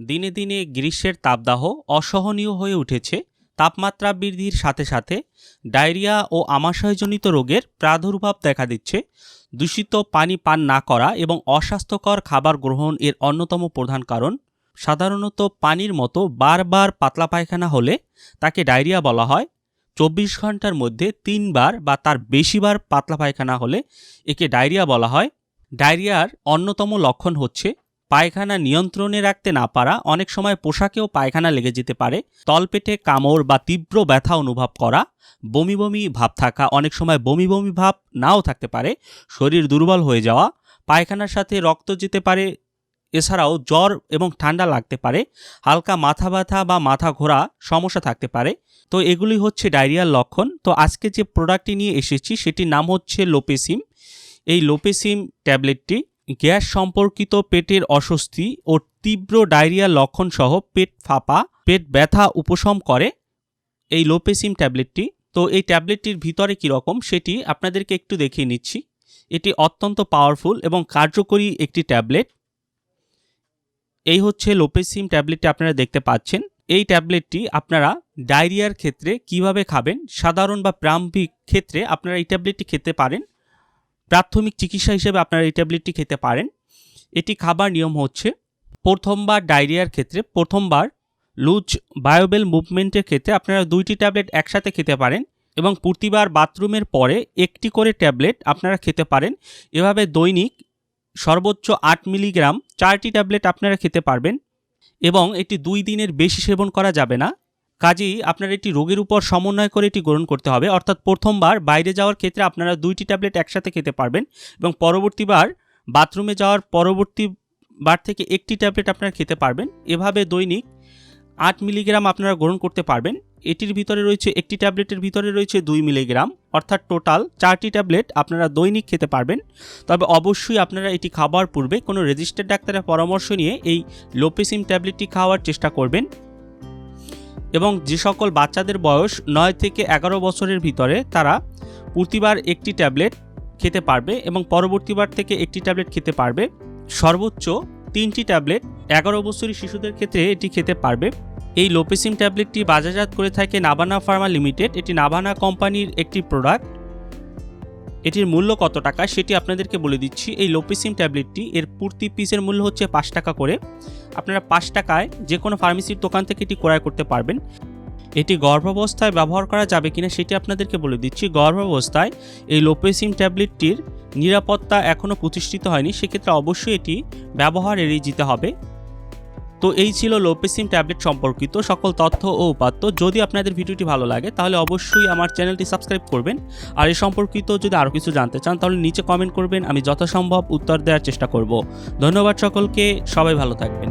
দিনে দিনে গ্রীষ্মের তাপদাহ অসহনীয় হয়ে উঠেছে। তাপমাত্রা বৃদ্ধির সাথে সাথে ডায়রিয়া ও আমাশয়জনিত রোগের প্রাদুর্ভাব দেখা দিচ্ছে। দূষিত পানি পান না করা এবং অস্বাস্থ্যকর খাবার গ্রহণ এর অন্যতম প্রধান কারণ। সাধারণত পানির মতো বারবার পাতলা পায়খানা হলে তাকে ডায়রিয়া বলা হয়। চব্বিশ ঘণ্টার মধ্যে তিনবার বা তার বেশিবার পাতলা পায়খানা হলে একে ডায়রিয়া বলা হয়। ডায়রিয়ার অন্যতম লক্ষণ হচ্ছে পায়খানা নিয়ন্ত্রণে রাখতে না পারা, অনেক সময় পোশাকেও পায়খানা লেগে যেতে পারে। তলপেটে কামড় বা তীব্র ব্যথা অনুভব করা, বমি বমি ভাব থাকা, অনেক সময় বমি বমি ভাব নাও থাকতে পারে, শরীর দুর্বল হয়ে যাওয়া, পায়খানার সাথে রক্ত যেতে পারে, এছাড়াও জ্বর এবং ঠান্ডা লাগতে পারে, হালকা মাথা ব্যথা বা মাথা ঘোরা সমস্যা থাকতে পারে। তো এগুলি হচ্ছে ডায়রিয়ার লক্ষণ। তো আজকে যে প্রোডাক্টটি নিয়ে এসেছি, সেটির নাম হচ্ছে লোপেসিম। এই লোপেসিম ট্যাবলেটটি গ্যাস সম্পর্কিত পেটের অস্বস্তি ও তীব্র ডায়রিয়ার লক্ষণ সহ পেট ফাঁপা, পেট ব্যথা উপশম করে। এই লোপেসিম ট্যাবলেটটি, তো এই ট্যাবলেটটির ভিতরে কীরকম সেটি আপনাদেরকে একটু দেখিয়ে নিচ্ছি। এটি অত্যন্ত পাওয়ারফুল এবং কার্যকরী একটি ট্যাবলেট। এই হচ্ছে লোপেসিম ট্যাবলেটটি আপনারা দেখতে পাচ্ছেন। এই ট্যাবলেটটি আপনারা ডায়রিয়ার ক্ষেত্রে কীভাবে খাবেন? সাধারণ বা প্রারম্ভিক ক্ষেত্রে আপনারা এই ট্যাবলেটটি খেতে পারেন। প্রাথমিক চিকিৎসা হিসেবে আপনারা এই ট্যাবলেটটি খেতে পারেন। এটি খাবার নিয়ম হচ্ছে, প্রথমবার ডায়রিয়ার ক্ষেত্রে, প্রথমবার লুজ বায়োবেল মুভমেন্টের ক্ষেত্রে আপনারা দুইটি ট্যাবলেট একসাথে খেতে পারেন এবং প্রতিবার বাথরুমের পরে একটি করে ট্যাবলেট আপনারা খেতে পারেন। এভাবে দৈনিক সর্বোচ্চ আট মিলিগ্রাম চারটি ট্যাবলেট আপনারা খেতে পারবেন এবং এটি দুই দিনের বেশি সেবন করা যাবে না। কাজেই আপনার এটি রোগের উপর সমন্বয় করে এটি গ্রহণ করতে হবে। অর্থাৎ প্রথমবার বাইরে যাওয়ার ক্ষেত্রে আপনারা দুইটি ট্যাবলেট একসাথে খেতে পারবেন এবং পরবর্তীবার বাথরুমে যাওয়ার পরবর্তী বার থেকে একটি ট্যাবলেট আপনারা খেতে পারবেন। এভাবে দৈনিক আট মিলিগ্রাম আপনারা গ্রহণ করতে পারবেন। এটির ভিতরে রয়েছে একটি ট্যাবলেটের ভিতরে রয়েছে দুই মিলিগ্রাম। অর্থাৎ টোটাল চারটি ট্যাবলেট আপনারা দৈনিক খেতে পারবেন। তবে অবশ্যই আপনারা এটি খাবার পূর্বে কোনো রেজিস্টার্ড ডাক্তারের পরামর্শ নিয়ে এই লোপেসিম ট্যাবলেটটি খাওয়ার চেষ্টা করবেন। এবং যে সকল বাচ্চাদের বয়স নয় থেকে এগারো বছরের ভিতরে তারা প্রতিবার একটি ট্যাবলেট খেতে পারবে এবং পরবর্তীবার থেকে একটি ট্যাবলেট খেতে পারবে। সর্বোচ্চ তিনটি ট্যাবলেট এগারো বছরী শিশুদের ক্ষেত্রে এটি খেতে পারবে। এই লোপেসিম ট্যাবলেটটি বাজারজাত করে থাকে নাবানা ফার্মা লিমিটেড। এটি নাবানা কোম্পানির একটি প্রোডাক্ট। এটির মূল্য কত টাকা সেটি আপনাদেরকে বলে দিচ্ছি। এই লোপেসিম ট্যাবলেটটি এর প্রতি পিসের মূল্য হচ্ছে পাঁচ টাকা করে। আপনারা পাঁচ টাকায় যে কোনো ফার্মেসির দোকান থেকে এটি ক্রয় করতে পারবেন। এটি গর্ভাবস্থায় ব্যবহার করা যাবে কিনা সেটি আপনাদেরকে বলে দিচ্ছি। গর্ভাবস্থায় এই লোপেসিম ট্যাবলেটটির নিরাপত্তা এখনও প্রতিষ্ঠিত হয়নি। সেক্ষেত্রে অবশ্যই এটি ব্যবহার এড়িয়ে যেতে হবে। তো এই ছিল লোপেসিম ট্যাবলেট সম্পর্কিত সকল তথ্য ও উপাত্ত। যদি আপনাদের ভিডিওটি ভালো লাগে, তাহলে অবশ্যই আমার চ্যানেলটি সাবস্ক্রাইব করবেন। আর এ সম্পর্কিত যদি আরও কিছু জানতে চান, তাহলে নিচে কমেন্ট করবেন, আমি যথাসম্ভব উত্তর দেওয়ার চেষ্টা করব। ধন্যবাদ সকলকে, সবাই ভালো থাকবেন।